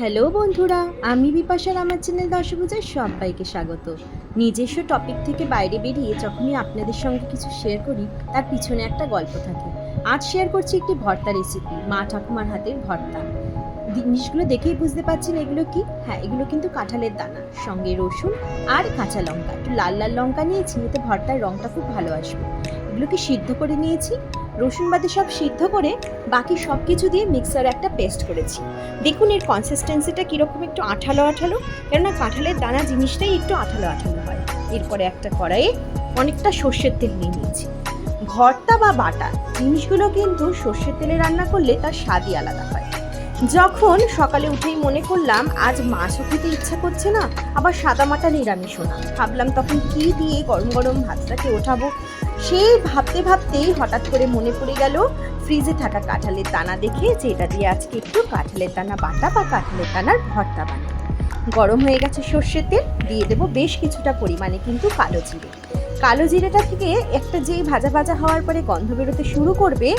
Hello বন্ধুরা, আমি বিপাশার আমার চ্যানেল দশভুজার সবাইকে স্বাগত। নিজস্ব টপিক থেকে বাইরে বেরিয়ে যখনই আপনাদের সঙ্গে কিছু শেয়ার করি, তার পিছনে একটা গল্প থাকে। আজ শেয়ার করছি একটি ভর্তা রেসিপি মা ঠাকুমার হাতের ভর্তা। জিনিসগুলো দেখেই বুঝতে পারছেন এগুলো কি? হ্যাঁ এগুলো কিন্তু কাঁঠালের দানা, সঙ্গে রসুন আর কাঁচা লঙ্কা। একটু লাল লাল লঙ্কা নিয়েছি, এতে ভর্তার রঙটা খুব ভালো আসবে। এগুলোকে সিদ্ধ করে নিয়েছি রসুন বাদে সব সিদ্ধ করে বাকি সব কিছু দিয়ে মিক্সারে একটা পেস্ট করেছি। দেখুন এর কনসিস্টেন্সিটা কীরকম একটু আঠালো আঠালো, কেননা কাঁঠালের দানা জিনিসটাই একটু আঠালো আঠালো হয়। এরপরে একটা কড়াইয়ে অনেকটা সর্ষের তেল নিয়ে নিয়েছি। ভর্তা বা বাটা, জিনিসগুলো কিন্তু সর্ষের তেলে রান্না করলে তার স্বাদই আলাদা হয়। যখন সকালে উঠেই মনে করলাম, আজ মাছও খেতে ইচ্ছা করছে না, আবার সাদা মাটা নিরামিষও না, ভাবলাম তখন কি দিয়ে গরম গরম ভাতটাকে ওঠাবো? সেই ভাবতে ভাবতেই হঠাৎ করে মনে পড়ে গেল, ফ্রিজে থাকা কাঁঠালের দানা দেখে যে এটা দিয়ে আজকে একটু কাঁঠালের দানা বাটা বা কাঁঠালের দানার ভর্তা বানাই। গরম হয়ে গেছে সর্ষের তেল, দিয়ে দেবো বেশ কিছুটা পরিমাণে কিন্তু কালো জিরে। কালো জিরেটা থেকে একটা যেই ভাজা ভাজা হওয়ার পরে গন্ধ বেরোতে শুরু করবে,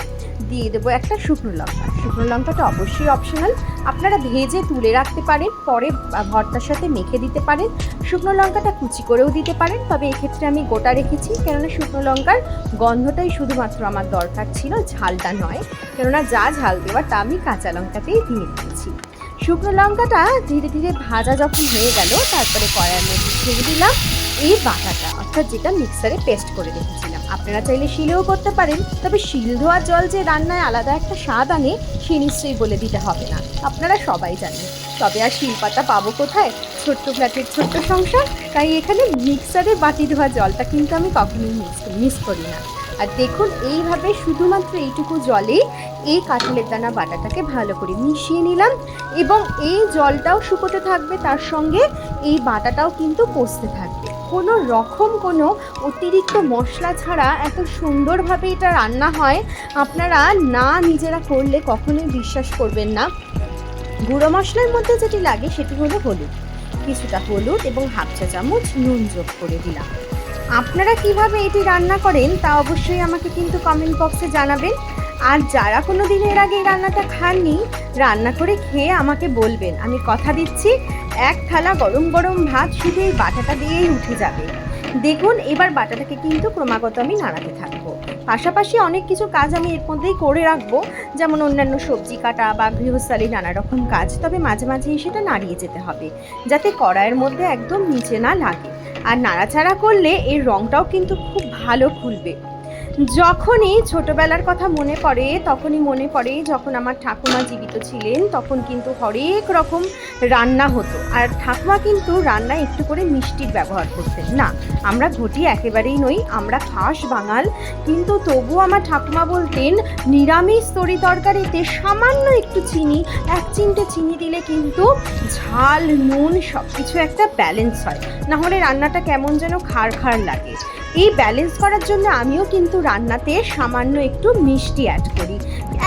দিয়ে দেবো একটা শুকনো লঙ্কা। শুকনো লঙ্কাটা অবশ্যই অপশনাল আপনারা ভেজে তুলে রাখতে পারেন, পরে ভর্তার সাথে মেখে দিতে পারেন। শুকনো লঙ্কাটা কুচি করেও দিতে পারেন, তবে এক্ষেত্রে আমি গোটা রেখেছি, কেননা শুকনো লঙ্কার গন্ধটাই শুধুমাত্র আমার দরকার ছিল, ঝালটা নয়। কেননা যা ঝাল দেওয়ার তা আমি কাঁচা লঙ্কাতেই দিয়ে দিয়েছি। শুকনো লঙ্কাটা ধীরে ধীরে ভাজা যখন হয়ে গেল, তারপরে কড়াইয়ের মধ্যে ছেড়ে দিলাম। এই বাটাটা, অর্থাৎ যেটা মিক্সারে পেস্ট করে রেখেছিলাম। আপনারা চাইলে শিলেও করতে পারেন, তবে শিল ধোয়া জল যে রান্নায় আলাদা একটা স্বাদ আনে, সে নিশ্চয়ই বলে দিতে হবে না। আপনারা সবাই জানেন। তবে আর শিলপাতা পাবো কোথায়? ছোট্ট ফ্ল্যাটের ছোট্ট সংসার? তাই এখানে মিক্সারে বাটি ধোয়া জলটা কিন্তু আমি কখনোই মিস মিস করি না। আর দেখুন, এইভাবে শুধুমাত্র এইটুকু জলে এই কাঁঠালের দানা বাটাটাকে ভালো করে মিশিয়ে নিলাম এবং এই জলটাও শুকোতে থাকবে তার সঙ্গে, এই বাটাটাও কিন্তু কষতে থাকবে। কোনো রকম কোনো অতিরিক্ত মশলা ছাড়া এত সুন্দরভাবে এটা রান্না হয়, আপনারা না নিজেরা করলে কখনোই বিশ্বাস করবেন না। গুঁড়ো মশলার মধ্যে যেটি লাগে সেটি হলো হলুদ। কিছুটা হলুদ এবং হাফ চা চামচ নুন যোগ করে দিলাম। আপনারা কীভাবে এটি রান্না করেন তা অবশ্যই আমাকে কিন্তু কমেন্ট বক্সে জানাবেন। আর যারা কোনো দিন এর আগে এই রান্নাটা খাননি, রান্না করে খেয়ে আমাকে বলবেন। আমি কথা দিচ্ছি। এক থালা গরম গরম ভাত শুধু এই বাটাটা দিয়েই উঠে যাবে। দেখুন, এবার বাটাটাকে কিন্তু ক্রমাগত আমি নাড়াতে থাকব। পাশাপাশি অনেক কিছু কাজ আমি এর মধ্যেই করে রাখব। যেমন অন্যান্য সবজি কাটা বা গৃহস্থালী নানা রকম কাজ, তবে মাঝে মাঝেই সেটা নাড়িয়ে যেতে হবে, যাতে কড়াইয়ের মধ্যে একদম নিচে না লাগে। আর নাড়াচাড়া করলে এর রঙটাও কিন্তু খুব ভালো খুলবে। যখনই ছোটবেলার কথা মনে পড়ে, তখনই মনে পড়ে যখন আমার ঠাকুমা জীবিত ছিলেন, তখন কিন্তু হরেক রকম রান্না হতো। আর ঠাকুমা কিন্তু রান্নায় একটু করে মিষ্টির ব্যবহার করতেন। না, আমরা ঘটি একেবারেই নই, আমরা খাস বাঙাল। কিন্তু তবু আমার ঠাকুমা বলতেন, নিরামিষ তরি তরকারিতে সামান্য একটু চিনি, এক চিমটে চিনি দিলে কিন্তু ঝাল, নুন সব কিছু একটা ব্যালেন্স হয়। না হলে রান্নাটা কেমন যেন খাড় খাড় লাগে। এই ব্যালেন্স করার জন্য আমিও কিন্তু রান্নাতে সামান্য একটু মিষ্টি অ্যাড করি।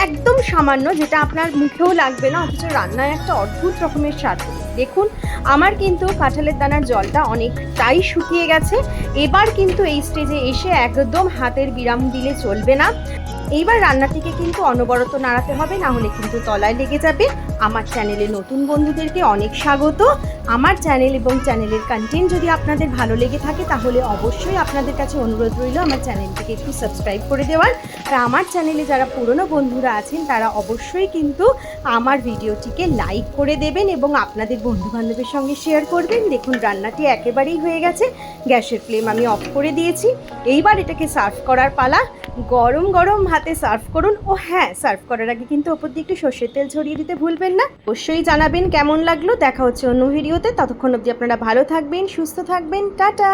একদম সামান্য, যেটা আপনার মুখেও লাগবে না, অথচ রান্নায় একটা অদ্ভুত রকমের স্বাদ দেখুন, আমার কিন্তু কাঁঠালের দানার জলটা অনেকটাই শুকিয়ে গেছে। এবার কিন্তু এই স্টেজে এসে একদম হাতের বিরাম দিলে চলবে না। এইবার রান্নাটিকে কিন্তু অনবরত নাড়াতে হবে, না হলে কিন্তু তলায় লেগে যাবে। আমার চ্যানেলে নতুন বন্ধুদেরকে অনেক স্বাগত। আমার চ্যানেল এবং চ্যানেলের কন্টেন্ট যদি আপনাদের ভালো লেগে থাকে, তাহলে অবশ্যই আপনাদের কাছে অনুরোধ রইল আমার চ্যানেলটিকে একটু সাবস্ক্রাইব করে দেওয়ার। আর আমার চ্যানেলে যারা পুরনো বন্ধুরা আছেন, তারা অবশ্যই কিন্তু আমার ভিডিওটিকে লাইক করে দেবেন এবং আপনাদের বন্ধু বান্ধবের সঙ্গে শেয়ার করবেন। দেখুন, রান্নাটি একেবারেই হয়ে গেছে। গ্যাসের ফ্লেম আমি অফ করে দিয়েছি। এইবার এটাকে সার্ভ করার পালা। গরম গরম ভাতে সার্ভ করুন। ও হ্যাঁ সার্ভ করার আগে কিন্তু ওপর দিয়ে একটু সর্ষের তেল ছড়িয়ে দিতে ভুলবেন না। অবশ্যই জানাবেন কেমন লাগল। দেখা হচ্ছে অন্য ভিডিওতে। ততক্ষণ অবধি আপনারা ভালো থাকবেন, সুস্থ থাকবেন। টাটা!